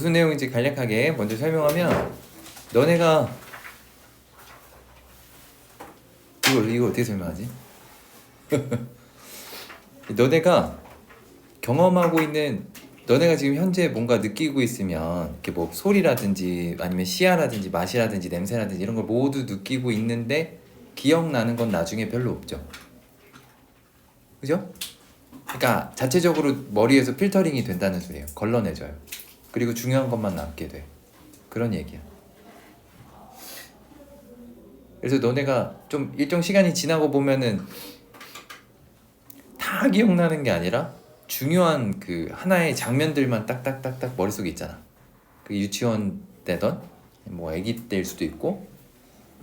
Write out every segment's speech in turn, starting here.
무슨 내용인지 간략하게 먼저 설명하면 너네가 이거 이거 어떻게 설명하지? 너네가 경험하고 있는 너네가 지금 현재 뭔가 느끼고 있으면 이렇게 뭐 소리라든지 아니면 시야라든지 맛이라든지 냄새라든지 이런 걸 모두 느끼고 있는데 기억나는 건 나중에 별로 없죠. 그죠? 그러니까 자체적으로 머리에서 필터링이 된다는 소리예요. 걸러내줘요. 그리고 중요한 것만 남게 돼. 그런 얘기야. 그래서 너네가 좀 일정 시간이 지나고 보면은 다 기억나는 게 아니라 중요한 그 하나의 장면들만 딱딱딱딱 머릿속에 있잖아. 그 유치원 때던 뭐 아기 때일 수도 있고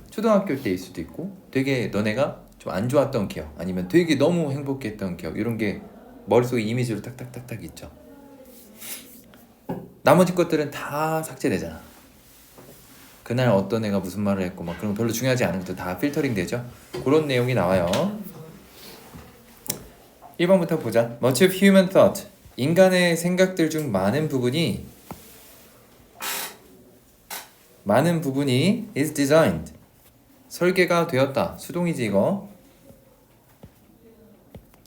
초등학교 때일 수도 있고 되게 너네가 좀 안 좋았던 기억 아니면 되게 너무 행복했던 기억 이런 게 머릿속에 이미지로 딱딱딱딱 있죠. 나머지 것들은 다 삭제되잖아. 그날 어떤 애가 무슨 말을 했고 막 그런 거 별로 중요하지 않은 것도 다 필터링 되죠. 그런 내용이 나와요. 1번부터 보자. Much of human thought. 인간의 생각들 중 많은 부분이 많은 부분이 is designed. 설계가 되었다. 수동이지 이거.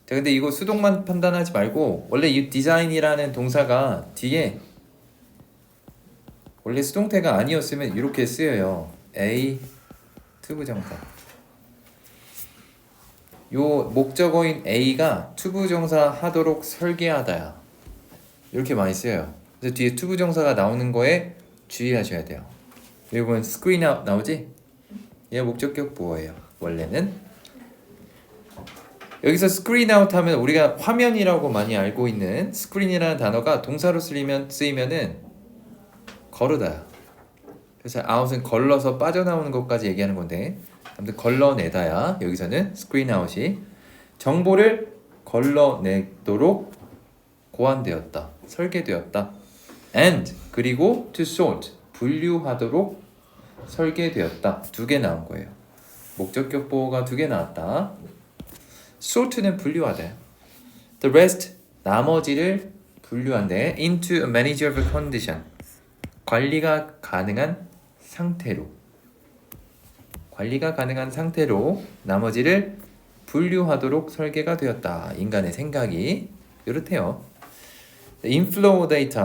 자, 근데 이거 수동만 판단하지 말고 원래 이 디자인이라는 동사가 뒤에 원래 수동태가 아니었으면 이렇게 쓰여요. A 투부정사. 요 목적어인 A가 투부정사 하도록 설계하다야. 이렇게 많이 쓰여요. 그래서 뒤에 투부정사가 나오는 거에 주의하셔야 돼요. 여기 보면 screen out 나오지? 얘 목적격 보어예요. 원래는 여기서 screen out 하면 우리가 화면이라고 많이 알고 있는 screen이라는 단어가 동사로 쓰이면 쓰이면은 거르다. 그래서 out은 걸러서 빠져나오는 것까지 얘기하는 건데 아무튼 걸러내다야 여기서는 screen out이 정보를 걸러내도록 고안되었다 설계되었다. and 그리고 to sort 분류하도록 설계되었다. 두 개 나온 거예요. 목적격 보호가 두 개 나왔다. sort는 분류하다 the rest 나머지를 분류한대 into a manageable condition 관리가 가능한 상태로 관리가 가능한 상태로 나머지를 분류하도록 설계가 되었다. 인간의 생각이 이렇대요. inflow data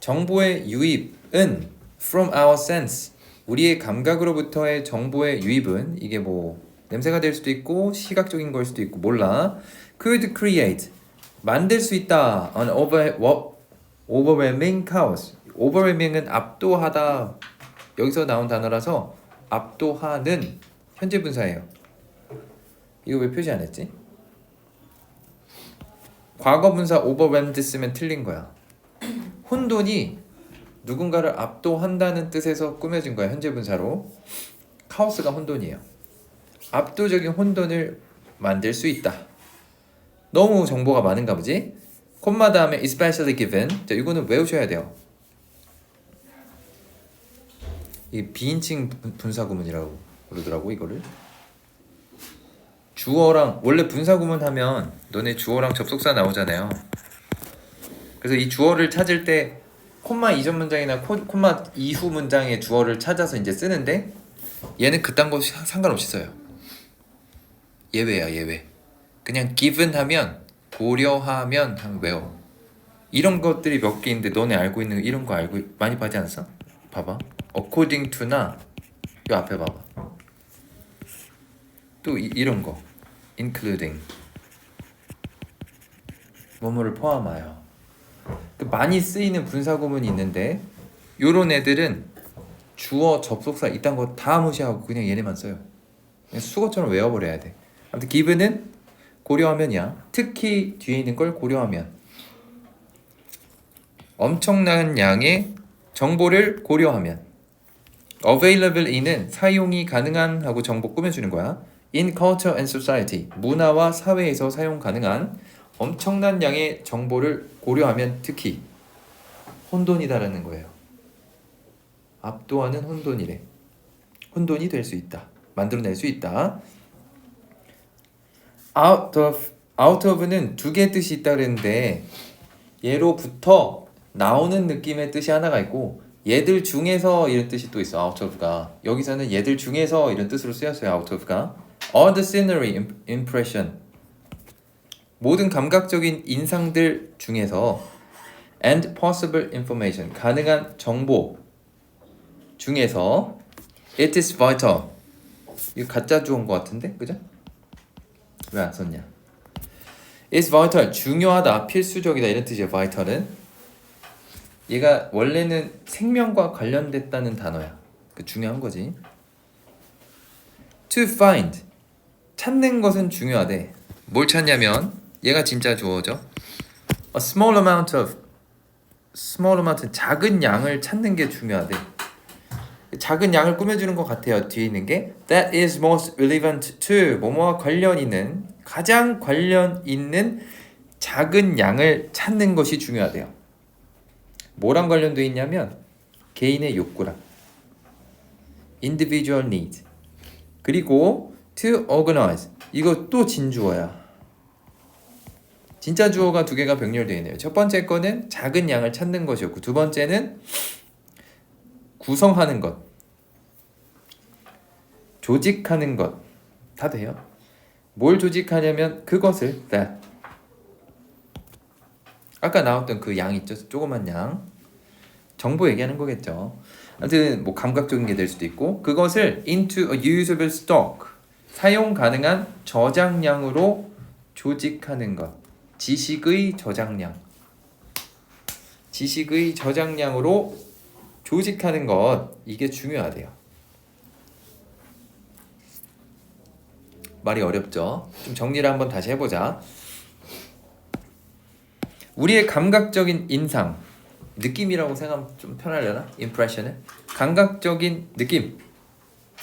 정보의 유입은 from our sense 우리의 감각으로부터의 정보의 유입은 이게 뭐 냄새가 될 수도 있고 시각적인 걸 수도 있고 몰라 could create 만들 수 있다 an over, overwhelming chaos overwhelming은 압도하다 여기서 나온 단어라서 압도하는 현재 분사예요. 이거 왜 표시 안 했지? 과거 분사 overwhelmed 쓰면 틀린 거야. 혼돈이 누군가를 압도한다는 뜻에서 꾸며진 거야 현재 분사로. 카오스가 혼돈이에요. 압도적인 혼돈을 만들 수 있다. 너무 정보가 많은가 보지? 콤마 다음에 especially given. 자, 이거는 외우셔야 돼요. 이 비인칭 분- 분사 구문이라고 그러더라고 이거를. 주어랑 원래 분사 구문 하면 너네 주어랑 접속사 나오잖아요. 그래서 이 주어를 찾을 때 콤마 이전 문장이나 코, 콤마 이후 문장의 주어를 찾아서 이제 쓰는데 얘는 그딴 거 사- 상관없이 써요. 예외야 예외. 그냥 given 하면 고려하면 하면 외워. 이런 것들이 몇 개 있는데 너네 알고 있는 이런 거 알고 많이 봐지 않았어? 봐봐. according to나 요 앞에 봐봐. 또 이, 이런 거 including 뭐뭐를 포함하여 그 많이 쓰이는 분사 구문이 있는데 요런 애들은 주어 접속사 이딴 거 다 무시하고 그냥 얘네만 써요. 그냥 수거처럼 외워버려야 돼. 아무튼 given은 고려하면이야. 특히 뒤에 있는 걸 고려하면 엄청난 양의 정보를 고려하면 available in은 사용이 가능한 하고 정보 꾸며주는 거야. in culture and society 문화와 사회에서 사용 가능한 엄청난 양의 정보를 고려하면 특히 혼돈이다라는 거예요. 압도하는 혼돈이래. 혼돈이 될 수 있다. 만들어낼 수 있다. Out of out of는 두 개의 뜻이 있다 그랬는데 예로부터 나오는 느낌의 뜻이 하나가 있고 얘들 중에서 이런 뜻이 또 있어 out of가. 여기서는 얘들 중에서 이런 뜻으로 쓰였어요 out of가. All the scenery im- impression. 모든 감각적인 인상들 중에서 and possible information 가능한 정보 중에서 it is vital. 이거 가짜 주어인 것 같은데 그죠? 왜 안 썼냐? is vital 중요하다 필수적이다 이런 뜻이에요 vital은. 얘가 원래는 생명과 관련됐다는 단어야. 그 중요한 거지. To find 찾는 것은 중요하대. 뭘 찾냐면 얘가 진짜 주어죠 a small amount of small amount 작은 양을 찾는 게 중요하대 작은 양을 꾸며주는 것 같아요 뒤에 있는 게. That is most relevant to. 뭐뭐와 관련 있는 가장 관련 있는 작은 양을 찾는 것이 중요하대요. 뭐랑 관련돼 있냐면 개인의 욕구랑 individual need. 그리고 to organize. 이거 또 진주어야. 진짜 주어가 두 개가 병렬되어 있네요. 첫 번째 거는 작은 양을 찾는 것이었고 두 번째는 구성하는 것 조직하는 것 다 돼요. 뭘 조직하냐면 그것을 that. 아까 나왔던 그 양 있죠? 조그만 양. 정보 얘기하는 거겠죠. 아무튼 뭐 감각적인 게 될 수도 있고 그것을 into a usable stock. 사용 가능한 저장량으로 조직하는 것. 지식의 저장량. 지식의 저장량으로 조직하는 것 이게 중요하대요. 말이 어렵죠? 좀 정리를 한번 다시 해보자. 우리의 감각적인 인상 느낌이라고 생각하면 좀 편하려나? impression은 감각적인 느낌.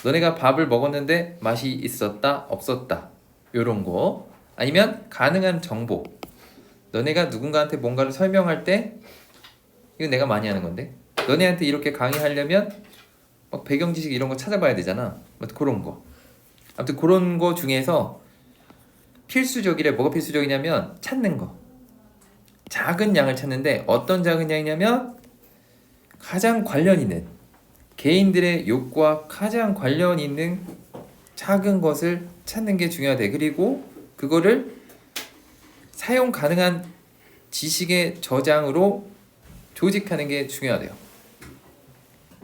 너네가 밥을 먹었는데 맛이 있었다 없었다. 요런 거. 아니면 가능한 정보. 너네가 누군가한테 뭔가를 설명할 때 이거 내가 많이 하는 건데 너네한테 이렇게 강의하려면 막 배경 지식 이런 거 찾아봐야 되잖아 뭐 그런 거 아무튼 그런 거 중에서 필수적이래 뭐가 필수적이냐면 찾는 거 작은 양을 찾는데 어떤 작은 양이냐면 가장 관련 있는 개인들의 욕구와 가장 관련 있는 작은 것을 찾는 게 중요하대. 그리고 그거를 사용 가능한 지식의 저장으로 조직하는 게 중요하대요.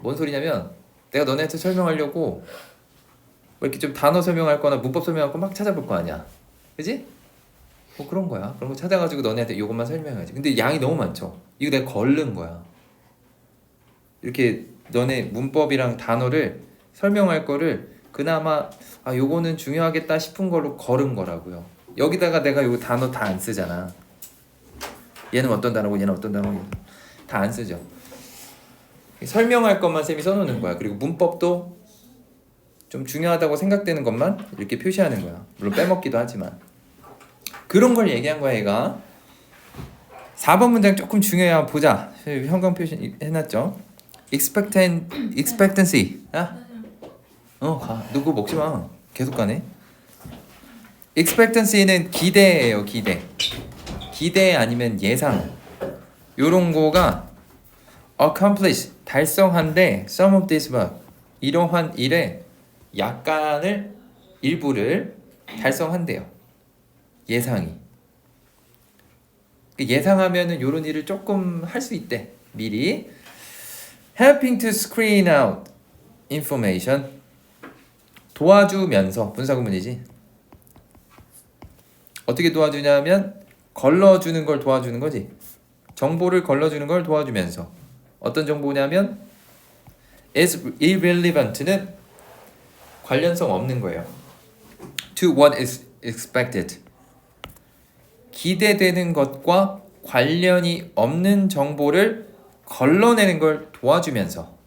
뭔 소리냐면 내가 너네한테 설명하려고 뭐 이렇게 좀 단어 설명할 거나 문법 설명할 거 막 찾아볼 거 아니야. 그지? 뭐 그런 거야. 그런 거 찾아가지고 너네한테 이것만 설명해야지. 근데 양이 너무 많죠. 이거 내가 걸른 거야. 이렇게 너네 문법이랑 단어를 설명할 거를 그나마 아 요거는 중요하겠다 싶은 걸로 걸은 거라고요. 여기다가 내가 요 단어 다 안 쓰잖아. 얘는 어떤 단어고 얘는 어떤 단어고 다 안 쓰죠. 설명할 것만 쌤이 써놓는 거야. 그리고 문법도 좀 중요하다고 생각되는 것만 이렇게 표시하는 거야. 물론 빼먹기도 하지만. 그런 걸 얘기한 거야 얘가. 4번 문장 조금 중요해야 보자. 형광 표시 해놨죠? Expectant, expectancy. 야? 어가. 누구 먹지 마. 계속 가네. Expectancy는 기대예요 기대. 기대 아니면 예상. 요런 거가 accomplish 달성한데 some of this work 이러한 일에 약간을 일부를 달성한대요. 예상이. 그 예상하면은 요런 일을 조금 할 수 있대 미리. Helping to screen out information. 도와주면서 분사구문이지. 어떻게 도와주냐면 걸러주는 걸 도와주는 거지. 정보를 걸러주는 걸 도와주면서 어떤 정보냐면 is irrelevant는 관련성 없는 거예요. to what is expected. 기대되는 것과 관련이 없는 정보를 걸러내는 걸 도와주면서.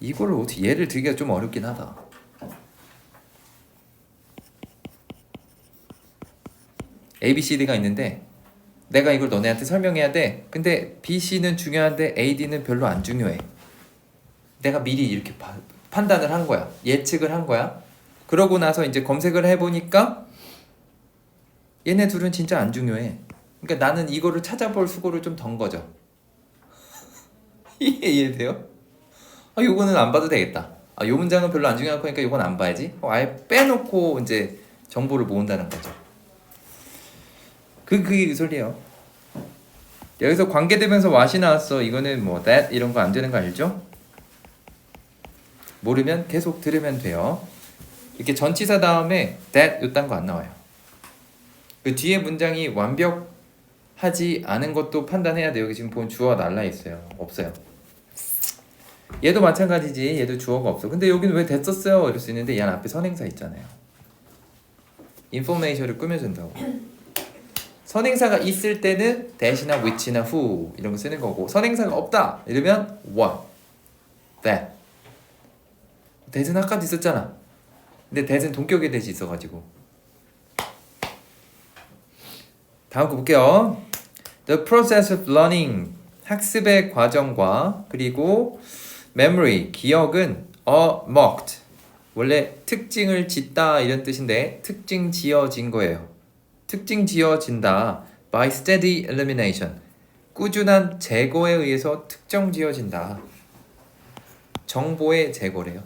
이거를 어떻게 예를 들기가 좀 어렵긴 하다. A, B, C, D가 있는데 내가 이걸 너네한테 설명해야 돼. 근데 B, C는 중요한데 A, D는 별로 안 중요해. 내가 미리 이렇게 봐, 판단을 한 거야. 예측을 한 거야. 그러고 나서 이제 검색을 해보니까 얘네 둘은 진짜 안 중요해. 그러니까 나는 이거를 찾아볼 수고를 좀 던 거죠. 이해돼요? 아 요거는 안 봐도 되겠다. 아 요 문장은 별로 안 중요할 거니까 요건 안 봐야지. 어, 아예 빼놓고 이제 정보를 모은다는 거죠. 그 그게 그 소리예요. 여기서 관계대명사 what이 나왔어. 이거는 뭐 that 이런 거 안 되는 거 알죠? 모르면 계속 들으면 돼요. 이렇게 전치사 다음에 that 요딴 거 안 나와요. 그 뒤에 문장이 완벽하지 않은 것도 판단해야 돼요. 여기 지금 보면 주어가 날라 있어요. 없어요. 얘도 마찬가지지. 얘도 주어가 없어. 근데 여기는 왜 됐었어요? 이럴 수 있는데 얘는 앞에 선행사 있잖아요. 인포메이션을 꾸며준다고. 선행사가 있을 때는 that이나 which나 who 이런 거 쓰는 거고 선행사가 없다 이러면 what, that. that은 아까도 있었잖아. 근데 that은 동격의 that이 있어가지고. 다음 거 볼게요. The process of learning 학습의 과정과 그리고 memory 기억은 amoked 원래 특징을 짓다 이런 뜻인데 특징 지어진 거예요. 특징 지어진다 by steady elimination 꾸준한 제거에 의해서 특정 지어진다. 정보의 제거래요.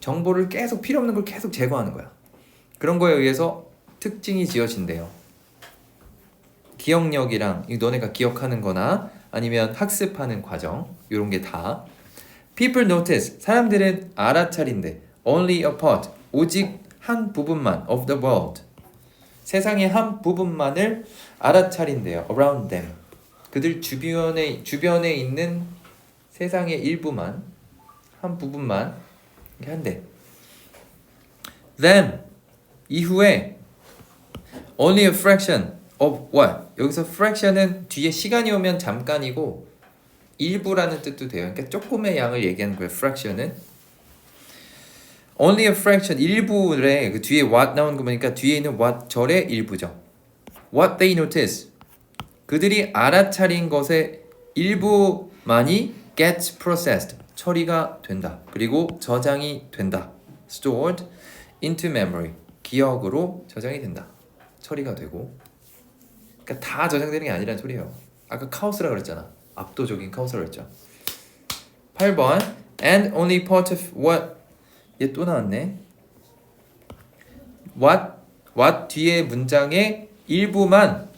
정보를 계속 필요 없는 걸 계속 제거하는 거야. 그런 거에 의해서 특징이 지어진대요. 기억력이랑 이 너네가 기억하는 거나 아니면 학습하는 과정 이런 게 다 people notice 사람들은 알아차린대 only a part 오직 한 부분만 of the world 세상의 한 부분만을 알아차린대요. Around them. 그들 주변에 주변에 있는 세상의 일부만 한 부분만 이렇게 한대. Then 이후에 only a fraction of what? 여기서 fraction은 뒤에 시간이 오면 잠깐이고 일부라는 뜻도 돼요. 그러니까 조금의 양을 얘기하는 거예요. fraction은 only a fraction 일부래 그 뒤에 what 나오는 거 보니까 뒤에 있는 what 절의 일부죠. what they notice 그들이 알아차린 것의 일부만이 gets processed 처리가 된다. 그리고 저장이 된다. stored into memory 기억으로 저장이 된다. 처리가 되고 그러니까 다 저장되는 게 아니라는 소리예요. 아까 카오스라 그랬잖아. 압도적인 카오스라 그랬죠. 8번 and only part of what 얘 또 나왔네. what what 뒤에 문장의 일부만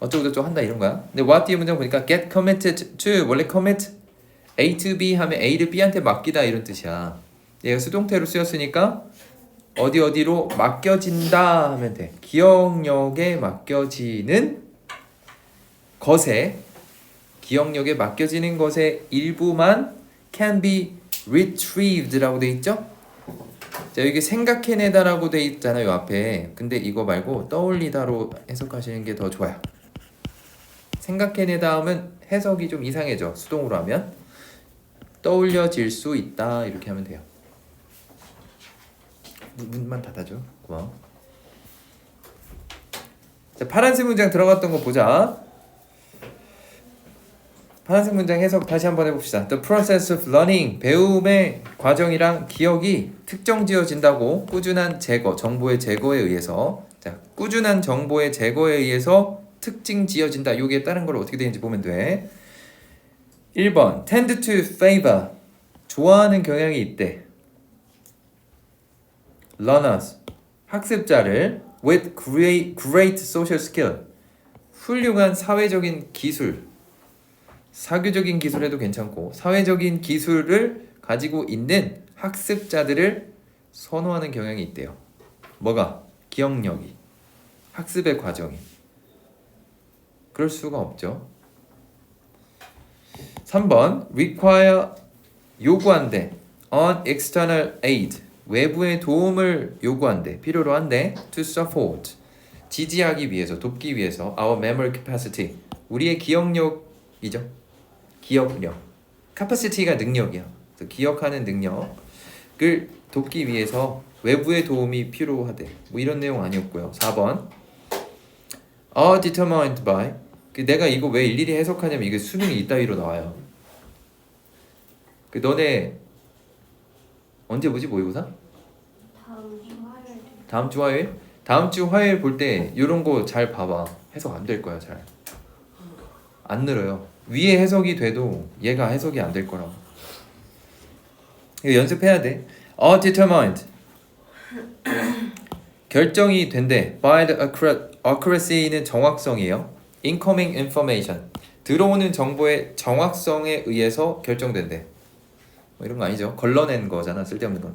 어쩌고 저쩌고 한다 이런 거야. 근데 what 뒤에 문장 보니까 get committed to 원래 commit A to B 하면 A를 B한테 맡기다 이런 뜻이야. 얘가 수동태로 쓰였으니까 어디 어디로 맡겨진다 하면 돼. 기억력에 맡겨지는 것에 기억력에 맡겨지는 것의 일부만 can be retrieved라고 돼 있죠? 자 여기 생각해내다라고 돼 있잖아요 앞에. 근데 이거 말고 떠올리다로 해석하시는 게 더 좋아요. 생각해내다 하면 해석이 좀 이상해져 수동으로 하면 떠올려질 수 있다 이렇게 하면 돼요. 문- 문만 닫아줘. 고마워. 자, 파란색 문장 들어갔던 거 보자. 파란색 문장 해석 다시 한번 해봅시다. The process of learning 배움의 과정이랑 기억이 특정 지어진다고 꾸준한 제거, 정보의 제거에 의해서 자 꾸준한 정보의 제거에 의해서 특징 지어진다. 요게 다른 걸 어떻게 되는지 보면 돼. 1번 tend to favor 좋아하는 경향이 있대. learners 학습자를 with great, great social skill 훌륭한 사회적인 기술 사교적인 기술에도 괜찮고 사회적인 기술을 가지고 있는 학습자들을 선호하는 경향이 있대요. 뭐가? 기억력이. 학습의 과정이. 그럴 수가 없죠. 3번 require 요구한대. on external aid. 외부의 도움을 요구한대. 필요로 한대. to support. 지지하기 위해서 돕기 위해서. our memory capacity. 우리의 기억력이죠 기억력 capacity가 능력이야 그래서 기억하는 능력을 돕기 위해서 외부의 도움이 필요하대 뭐 이런 내용 아니었고요 4번 are determined by 그 내가 이거 왜 일일이 해석하냐면 이게 수능이 이따위로 나와요 그 너네 언제 보지 모의고사? 다음 주 화요일 다음 주 화요일 다음 주 화요일 볼 때 이런 거 잘 봐봐. 해석 안 될 거야 잘. 안 늘어요. 위에 해석이 돼도 얘가 해석이 안 될 거라고. 이거 연습해야 돼. 어 determined. 결정이 된대. By the accura- accuracy는 정확성이에요. Incoming information. 들어오는 정보의 정확성에 의해서 결정된대. 뭐 이런 거 아니죠? 걸러낸 거잖아 쓸데없는 건.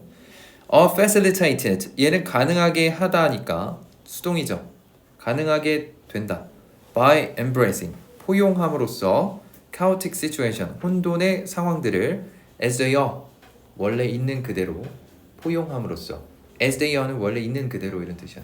어 facilitated. 얘는 가능하게 하다니까 수동이죠. 가능하게 된다. By embracing. 포용함으로써 chaotic situation. 혼돈의 상황들을 as they are. 원래 있는 그대로 포용함으로써 as they are는 원래 있는 그대로 이런 뜻이야.